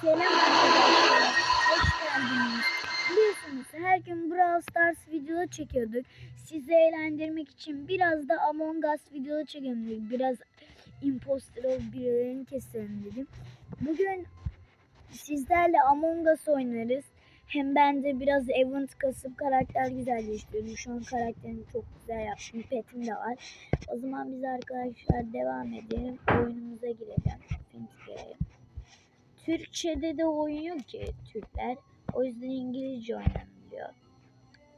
Selam arkadaşlar. Hoş geldiniz. Biliyorsunuz her gün Brawl Stars video çekiyorduk. Sizi eğlendirmek için biraz da Among Us video çekelim dedik. Biraz imposter olup birilerini keselim dedim. Bugün sizlerle Among Us oynarız. Hem ben de biraz event kasıp karakter güzelleştiriyorum. Şu an karakterimi çok güzel yaptım. Petim de var. O zaman biz arkadaşlar devam edelim. Oyunumuza girelim. Fint gireyim. Türkçe'de de oyun yok ki Türkler. O yüzden İngilizce oynanılıyor.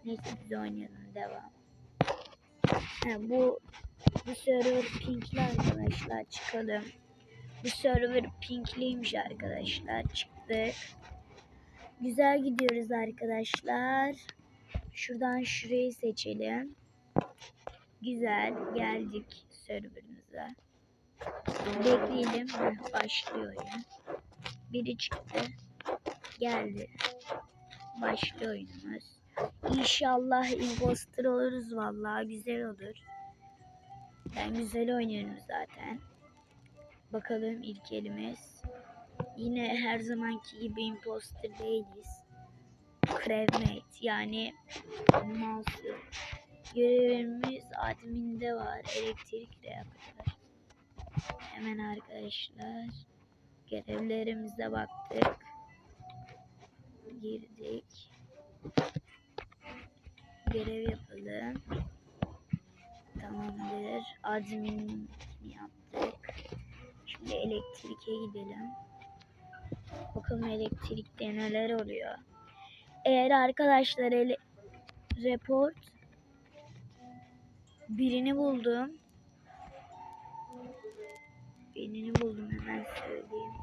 Neyse biz oynayalım devam. Ha, bu bu server pinkli arkadaşlar çıkalım. Bu server pinkliymiş arkadaşlar çıktık. Güzel gidiyoruz arkadaşlar. Şuradan şurayı seçelim. Güzel geldik serverımıza. Bekleyelim. Başlıyor oyun. Biri çıktı. Geldi. Başlıyor oyunumuz. İnşallah imposter oluruz vallahi güzel olur. Ben güzel oynuyorum zaten. Bakalım ilk elimiz. Yine her zamanki gibi imposter değiliz. Crevmate yani mouse. Görevimiz adminde var. Elektrik reaktör. Hemen arkadaşlar görevlerimize baktık. Girdik. Görev yapalım. Tamamdır. Admin yaptık. Şimdi elektrike gidelim. Bakalım elektrikte neler oluyor. Eğer arkadaşlar ele report birini buldum. Birini buldum hemen söyleyeyim.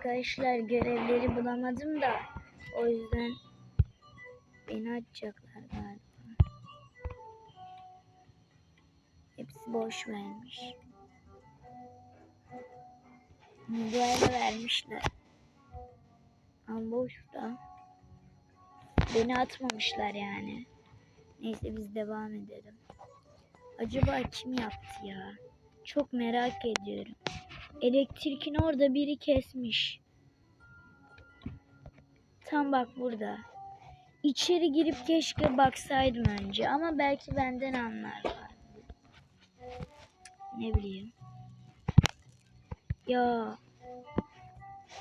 Arkadaşlar görevleri bulamadım da o yüzden beni açacaklar galiba. Hepsi boş vermiş. Miguel'e vermişler. Ama boş da. Beni atmamışlar yani. Neyse biz devam edelim. Acaba kim yaptı ya? Çok merak ediyorum. Elektrikin orada biri kesmiş. Tam bak burada. İçeri girip keşke baksaydım önce ama belki benden anlarlar. Ne bileyim. Ya.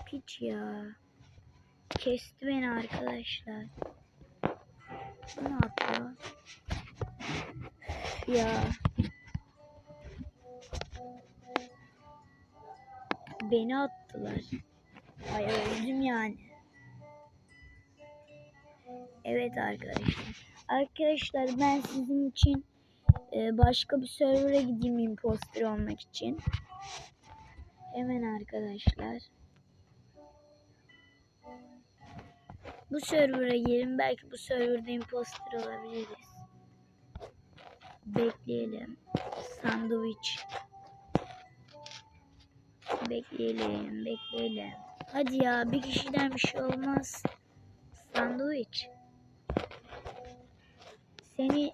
Piç ya. Kesti beni arkadaşlar. Ne yapıyor? Ya. Beni attılar. Ay öldüm yani. Evet arkadaşlar. Arkadaşlar ben sizin için e, başka bir server'a gideyim imposter olmak için. Hemen arkadaşlar. Bu server'a girelim. Belki bu serverda imposter olabiliriz. Bekleyelim. Sandviç. Bekleyelim, bekleyelim. Hadi ya bir kişiden bir şey olmaz. Sandviç. Seni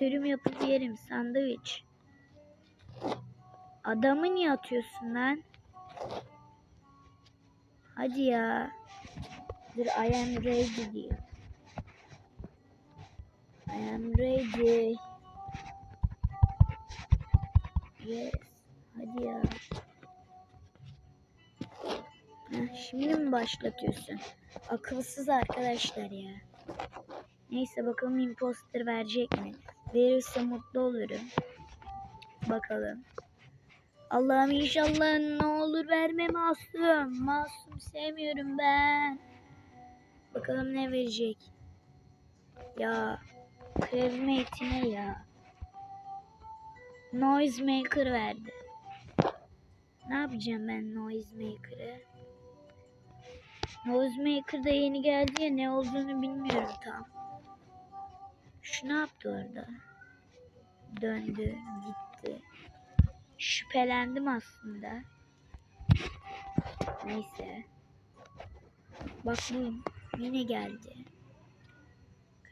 dürüm yapıp yerim sandviç. Adamı niye atıyorsun lan? Hadi ya. Dur I am ready diyor. I am ready. Yes. Hadi ya. Şimdi mi başlatıyorsun? Akılsız arkadaşlar ya. Neyse bakalım imposter verecek mi? Verirse mutlu olurum. Bakalım. Allah'ım inşallah ne olur verme masum. Masum sevmiyorum ben. Bakalım ne verecek. Ya Crevmate'ine ya. Noisemaker verdi. Ne yapacağım ben Noisemaker da yeni geldi ya ne olduğunu bilmiyorum tam. Şu ne yaptı orada? Döndü, gitti. Şüphelendim aslında. Neyse. Bak bu yine geldi.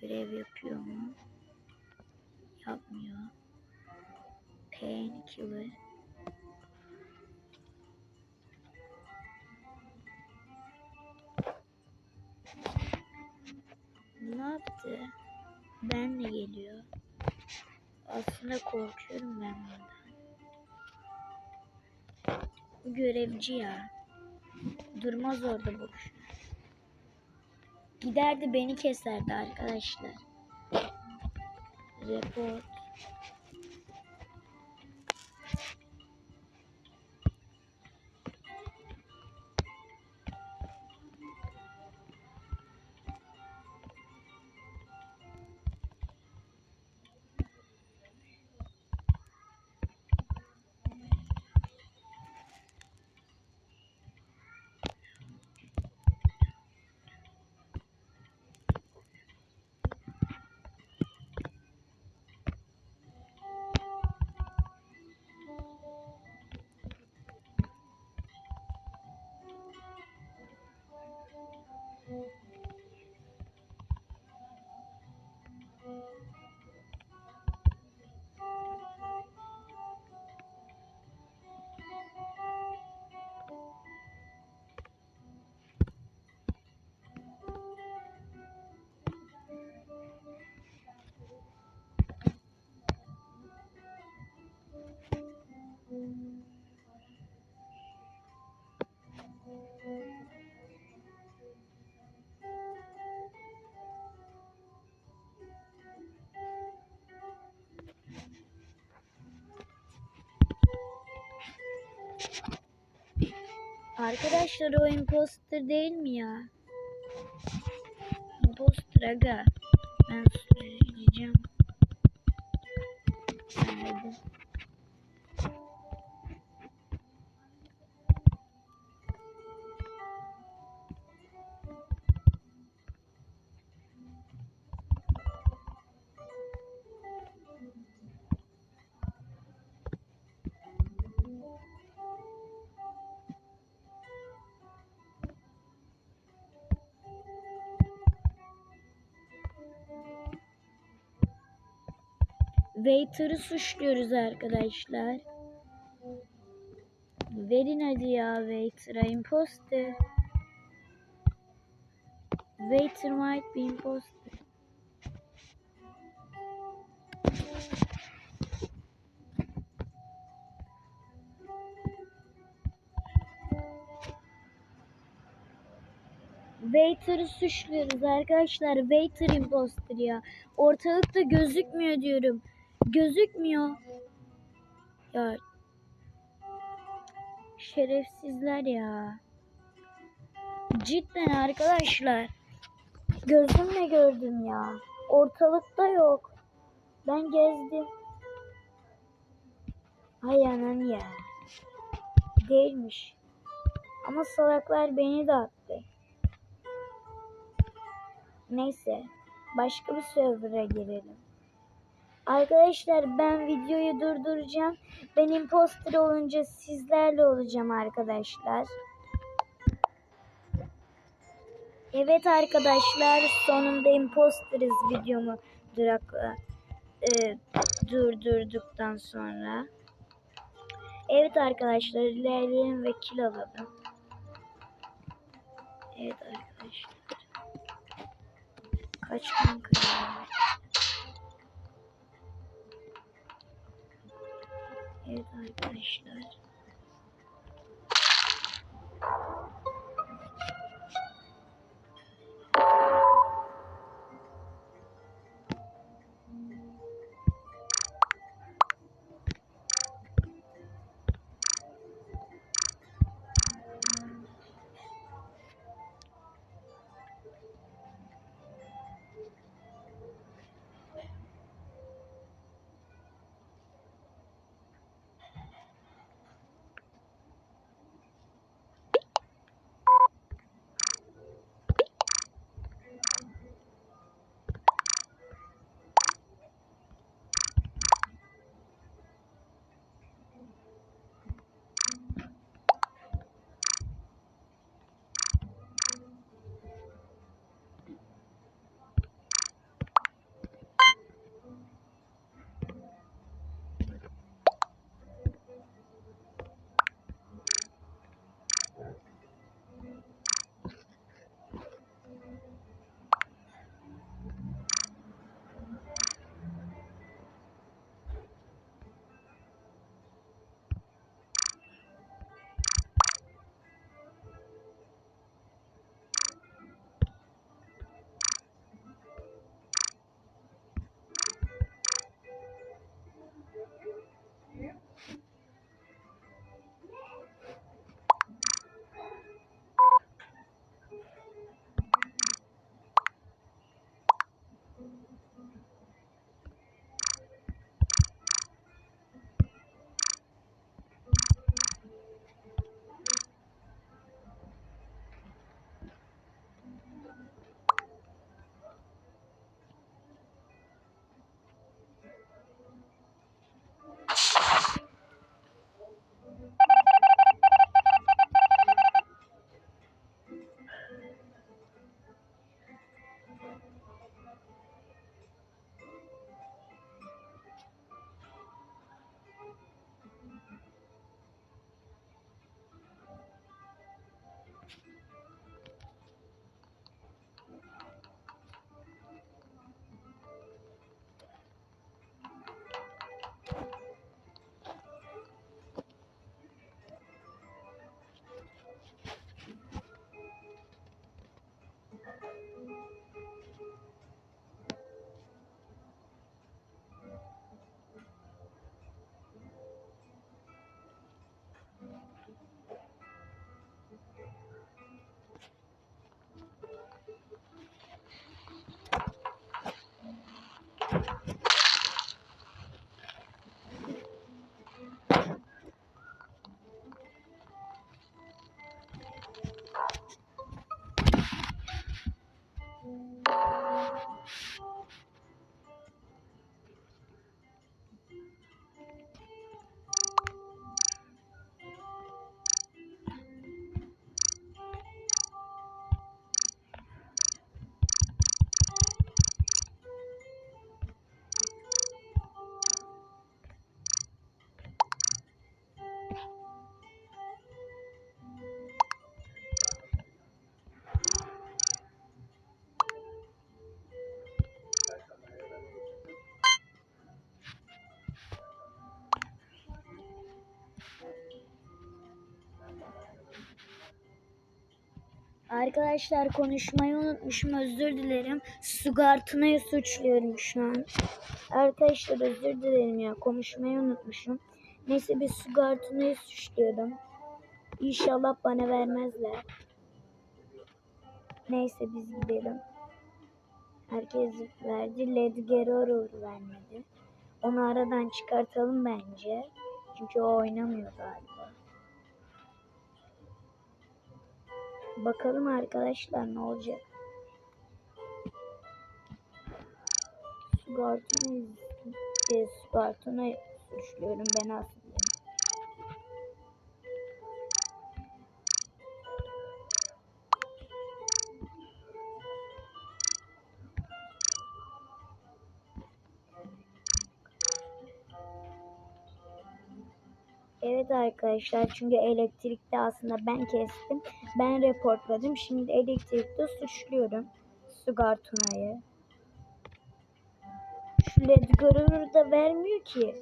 Görev yapıyor mu? Yapmıyor. Painkiller. Ne yaptı? Benle geliyor. Aslında korkuyorum ben bundan. Bu görevci ya. Durmaz orada boşuna. Giderdi beni keserdi arkadaşlar. Report. Arkadaşlar o imposter değil mi ya? Imposter aga. Ben söyleyeceğim. Nerede? Waiter'ı suçluyoruz arkadaşlar. Verin hadi ya Waiter'a imposter. Waiter might be imposter. Waiter'ı suçluyoruz arkadaşlar. Waiter imposter ya. Ortalıkta gözükmüyor diyorum. Gözükmüyor. Ya şerefsizler ya. Cidden arkadaşlar. Gözümle gördüm ya. Ortalıkta yok. Ben gezdim. Ay anan ya. Değilmiş. Ama salaklar beni de attı. Neyse. Başka bir server'a girelim. Arkadaşlar ben videoyu durduracağım. Ben imposter olunca sizlerle olacağım arkadaşlar. Evet arkadaşlar sonunda imposteriz videomu durakla e, durdurduktan sonra. Evet arkadaşlar ilerleyelim ve kill alalım. Evet arkadaşlar. Kaç kanka Evet arkadaşlar. Arkadaşlar konuşmayı unutmuşum özür dilerim. Sugartuna'yı suçluyorum şu an. Arkadaşlar özür dilerim ya konuşmayı unutmuşum. Neyse bir Sugartuna'yı suçluyordum. İnşallah bana vermezler. Neyse biz gidelim. Herkes verdi. Lady Guerrero vermedi. Onu aradan çıkartalım bence. Çünkü o oynamıyor galiba. Bakalım arkadaşlar ne olacak. Sugartuna'yı e, Sugartuna'yı suçluyorum ben aslında. Evet arkadaşlar çünkü elektrikte aslında ben kestim. Ben reportladım. Şimdi elektrikte suçluyorum. Sugartuna'yı. Şu Guerrero'yu da vermiyor ki.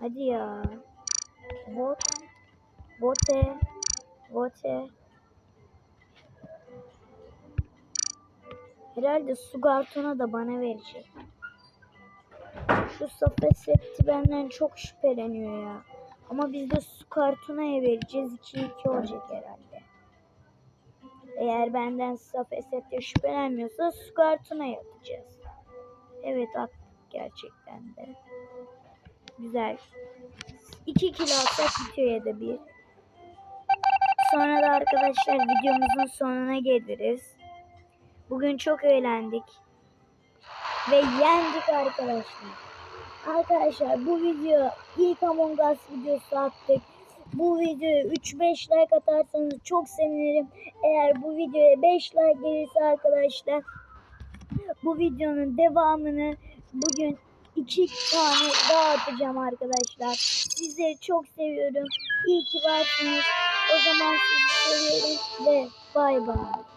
Hadi ya. Bot. Bote. Bote. Herhalde Sugartuna da bana verecek. Şu Safesetti benden çok şüpheleniyor ya. Ama biz de su kartunaya vereceğiz. 2-2 olacak herhalde. Eğer benden Safesetti şüphelenmiyorsa su kartuna yapacağız. Evet attık gerçekten de. Güzel. 2 kilo atsak bitiyor ya da bir. Sonra da arkadaşlar videomuzun sonuna geliriz. Bugün çok eğlendik. Ve yendik arkadaşlar. Arkadaşlar bu video ilk Among Us videosu attık. Bu videoya 3-5 like atarsanız çok sevinirim. Eğer bu videoya 5 like gelirse arkadaşlar bu videonun devamını bugün 2 tane daha atacağım arkadaşlar. Sizleri çok seviyorum. İyi ki varsınız. O zaman sizi seviyorum ve bay bay.